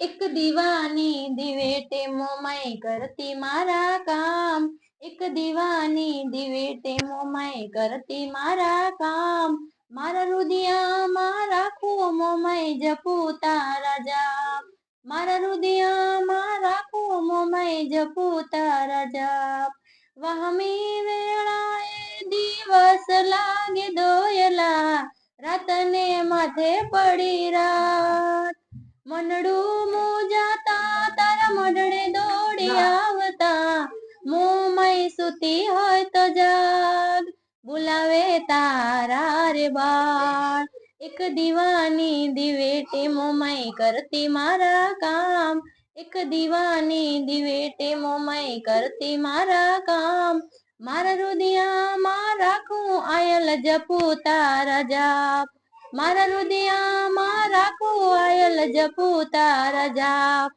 એક દીવાની દિવેટે મોમાઈ કરતી મારા કામ એક દીવાની દિવેટે મોમાઈ કરતી મારા કામ મારા રુદિયામાં રાખું મોમાઈ જપું તારા જાપ મારા રુદિયામાં રાખું મોમાઈ જપું તારા જાપ વહમી વેળાએ દિવસ લાગે દોયલા રાતને માથે પડી રાત મનડું મુજાતા તારા મઢડે દોડી આવતા મોમાઈ સુતી હોય તો જાગ બોલાવે તારા રે બાળ એક દીવાની દિવેટે મોમાઈ કરતી મારા કામ એક દીવાની દિવેટે મોમાઈ કરતી મારા કામ મારા રુદિયામાં રાખું આયલ જપું તારા જાપ મારા રુદિયામાં રાખું આયલ જપું તારા જાપ